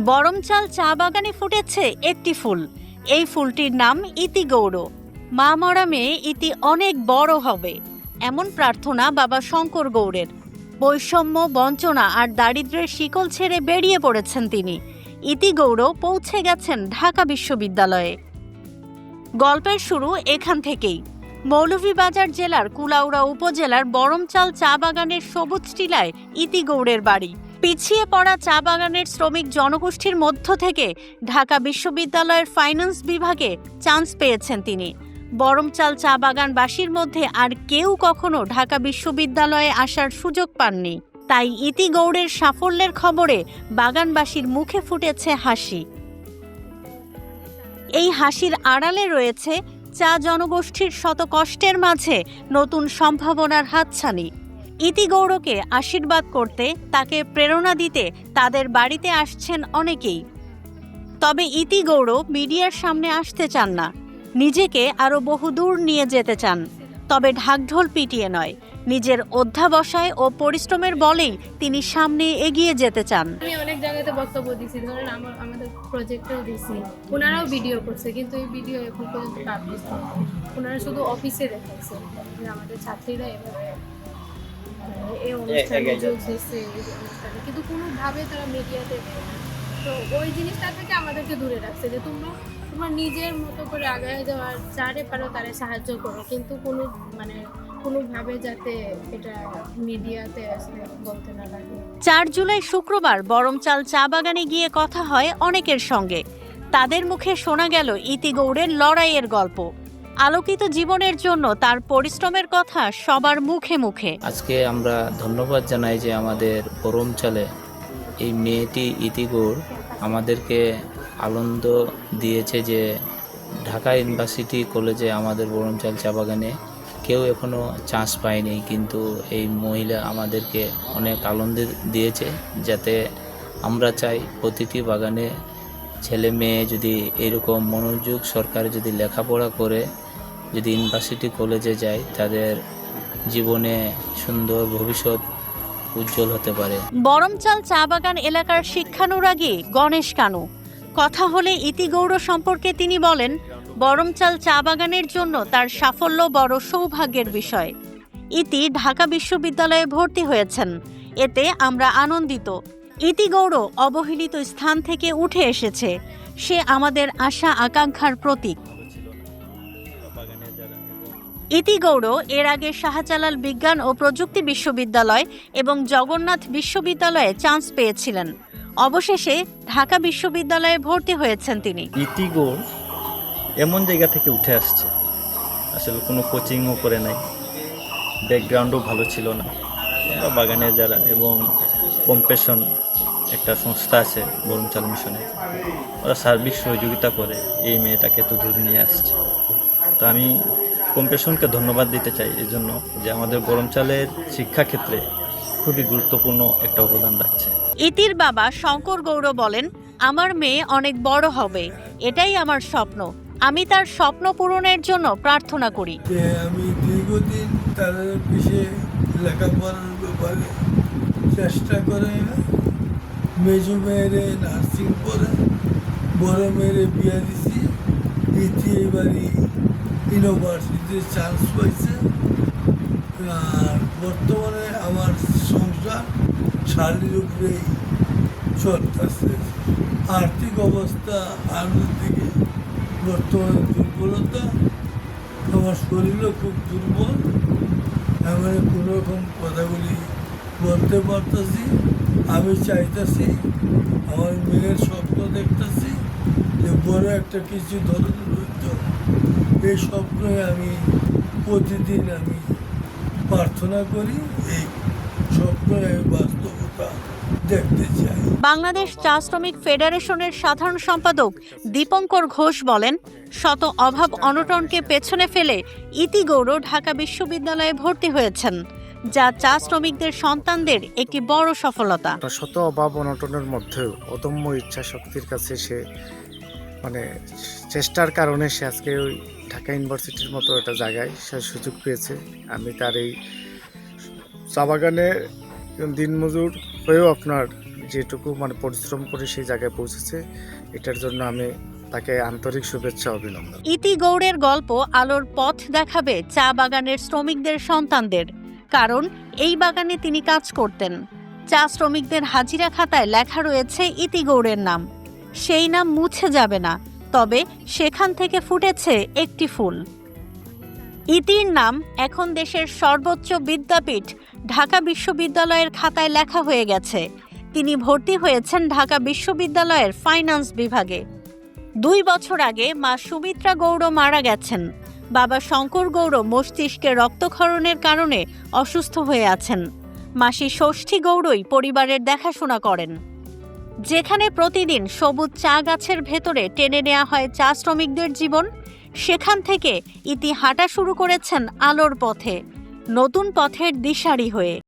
বরমচাল চা বাগানে ফুটেছে একটি ফুল। এই ফুলটির নাম ইতি গৌড়। মা মরা মেয়ে ইতি অনেক বড় হবে। এমন প্রার্থনা বাবা শঙ্কর গৌড়ের। বৈষম্য, বঞ্চনা আর দারিদ্র্যের শিকল ছেড়ে বেরিয়ে পড়েছেন তিনি। ইতি গৌড় পৌঁছে গেছেন ঢাকা বিশ্ববিদ্যালয়ে। গল্পের শুরু এখান থেকেই। মৌলভীবাজার জেলার কুলাউড়া উপজেলার বরমচাল চা বাগানের সবুজ টিলায় ইতি বাড়ি। পিছিয়ে পড়া চা বাগানের শ্রমিক জনগোষ্ঠীর মধ্য থেকে ঢাকা বিশ্ববিদ্যালয়ের ফাইন্যান্স বিভাগে চান্স পেয়েছেন তিনি। বরমচাল চা বাগানবাসীর মধ্যে আর কেউ কখনো ঢাকা বিশ্ববিদ্যালয়ে আসার সুযোগ পাননি। তাই ইতি গৌড়ের সাফল্যের খবরে বাগানবাসীর মুখে ফুটেছে হাসি। এই হাসির আড়ালে রয়েছে চা জনগোষ্ঠীর শত কষ্টের মাঝে নতুন সম্ভাবনার হাতছানি। ইতি গৌড়কে আশীর্বাদ করতে, তাকে প্রেরণা দিতে তাদের বাড়িতে আসছেন অনেকেই। তবে ইতি গৌড় মিডিয়ার সামনে আসতে চান না। নিজেকে আরও বহুদূর নিয়ে যেতে চান। তবে ঢাকঢোল পিটিয়ে নয়, নিজের অধ্যাবসায় ও পরিশ্রমের বলেই তিনি সামনে এগিয়ে যেতে চান। আমি অনেক জায়গাতে বক্তব্য দিছি ধরেন আমার, আমাদের প্রজেক্টেও দিছি ওনারাও ভিডিও করছে, কিন্তু এই ভিডিও এখন পর্যন্ত পাবলিশ ওনারা শুধু অফিসে দেখাইছে যে আমাদের ছাত্রীরা এভাবে এই অনুষ্ঠানে যোগ এই অনুষ্ঠানে কিন্তু কোনোভাবে তারা মিডিয়াতে তো ওই জিনিসটা থেকে আমাদেরকে দূরে রাখছে যে তোমরা তোমার নিজের মতো করে আগায় যাওয়ার যারে পারো তারে সাহায্য করো। কিন্তু কোনো মানে কোনোভাবে যাতে এটা মিডিয়াতে আসলে বলতে না লাগে। চার জুলাই শুক্রবার বরমচাল চা বাগানে গিয়ে কথা হয় অনেকের সঙ্গে। তাদের মুখে শোনা গেল ইতি গৌড়ের লড়াইয়ের গল্প। আলোকিত জীবনের জন্য তার পরিশ্রমের কথা সবার মুখে মুখে। আজকে আমরা ধন্যবাদ জানাই যে আমাদের পরমচালে এই মেয়েটি ইতিগুর আমাদেরকে আনন্দ দিয়েছে যে ঢাকা ইউনিভার্সিটি কলেজে আমাদের বরমচাল চা বাগানে কেউ এখনও চান্স পায়নি, কিন্তু এই মহিলা আমাদেরকে অনেক আনন্দ দিয়েছে যাতে আমরা চাই প্রতিটি বাগানে ছেলে মেয়ে যদি এরকম মনোযোগ সরকার যদি লেখাপড়া করে যদি ইউনিভার্সিটি কলেজে যায় তাদের জীবনে সুন্দর ভবিষ্যৎ উজ্জ্বল হতে পারে। বরমচাল চা বাগান এলাকার শিক্ষানুরাগী গণেশ কানু। কথা হলে ইতি গৌড় সম্পর্কে তিনি বলেন, বরমচাল চা বাগানের জন্য তার সাফল্য বড় সৌভাগ্যের বিষয়। ইতি ঢাকা বিশ্ববিদ্যালয়ে ভর্তি হয়েছেন। এতে আমরা আনন্দিত। ইতি গৌড় অবহেলিত স্থান থেকে উঠে এসেছে। সে আমাদের আশা আকাঙ্ক্ষার প্রতীক। ইতি গৌড় এর আগে শাহজালাল বিজ্ঞান ও প্রযুক্তি বিশ্ববিদ্যালয় এবং জগন্নাথ বিশ্ববিদ্যালয়ে চান্স পেয়েছিলেন। অবশেষে ঢাকা বিশ্ববিদ্যালয়ে ভর্তি হয়েছেন তিনি। ইতিগোর এমন জায়গা থেকে উঠে আসছে। আসলে কোনো কোচিংও করে নাই। ব্যাকগ্রাউন্ডও ভালো ছিল না। বাগানে যারা এবং কম্পেশন একটা সংস্থা আছে, বরুণচাল মিশনে, ওরা সার্বিক সহযোগিতা করে এই মেয়েটাকে তো দূর নিয়ে আসছে। তো আমি কম্পেশনকে ধন্যবাদ দিতে চাই এই জন্য যে আমাদের গরমচালের শিক্ষাক্ষেত্রে খুবই গুরুত্বপূর্ণ একটা অবদান রাখছে। ইতির বাবা শঙ্কর গৌড় বলেন আমার মেয়ে অনেক বড় হবে এটাই আমার স্বপ্ন। আমি তার স্বপ্ন পূরণের জন্য প্রার্থনা করি। যে আমি দীর্ঘদিন তার পিছিয়ে লেখাপড়ার ব্যাপারে চেষ্টা করে মেজু মেয়েরে নার্সিং পড়ে বড় মেয়েরে বিয়া দিছি ইতি এবারই ইউনিভার্সিটিতে চান্স পাইছে। আর বর্তমানে আমার সংসার শালির উপরেই চলতেছে। আর্থিক অবস্থা আর্থিক দিকে বর্তমানে দুর্বলতা। আমার শরীরও খুব দুর্বল। আমি কোনো রকম কথাগুলি বলতে পারতেছি। আমি চাইতেছি, আমার মেয়ের স্বপ্ন দেখতেছি। যে বড় একটা কিছু ধরনের উদ্যোগ এই স্বপ্নে আমি প্রতিদিন আমি প্রার্থনা করি এই স্বপ্নে আমি বাস্তবতা দেখতে চাই। বাংলাদেশ চা শ্রমিক ফেডারেশনের সাধারণ সম্পাদক দীপঙ্কর ঘোষ বলেন শত অভাব অনটনকে পেছনে ফেলে ইতি গৌড় ঢাকা বিশ্ববিদ্যালয়ে ভর্তি হয়েছেন যা চা শ্রমিকদের সন্তানদের একটি বড় সফলতা। শত অভাব অনটনের মধ্যেও অদম্য ইচ্ছা শক্তির কাছে সে মানে চেষ্টার কারণে সে আজকে ওই ঢাকা ইউনিভার্সিটির মতো একটা জায়গায় সে সুযোগ পেয়েছে। আমি তার এই চা বাগানে দিনমজুর হয়েও আপনার যেটুকু মানে পরিশ্রম করে সেই জায়গায় পৌঁছেছে, এটার জন্য আমি তাকে আন্তরিক শুভেচ্ছা অভিনন্দন। ইতি গৌড়ের গল্প আলোর পথ দেখাবে চা বাগানের শ্রমিকদের সন্তানদের, কারণ এই বাগানে তিনি কাজ করতেন। চা শ্রমিকদের হাজিরা খাতায় লেখা রয়েছে ইতি গৌড়ের নাম। সেই নাম মুছে যাবে না, তবে সেখান থেকে ফুটেছে একটি ফুল। ইতির নাম এখন দেশের সর্বোচ্চ বিদ্যাপীঠ, ঢাকা বিশ্ববিদ্যালয়ের খাতায় লেখা হয়ে গেছে। তিনি ভর্তি হয়েছেন ঢাকা বিশ্ববিদ্যালয়ের ফাইন্যান্স বিভাগে। দুই বছর আগে মা সুমিত্রা গৌড় মারা গেছেন। বাবা শঙ্কর গৌড় মস্তিষ্কে রক্তক্ষরণের কারণে অসুস্থ হয়ে আছেন। মাসি ষষ্ঠী গৌড়ই পরিবারের দেখাশোনা করেন। যেখানে প্রতিদিন সবুজ চা গাছের ভেতরে টেনে নেওয়া হয় চা শ্রমিকদের জীবন, সেখান থেকে ইতি হাঁটা শুরু করেছেন আলোর পথে, নতুন পথের দিশারি হয়ে।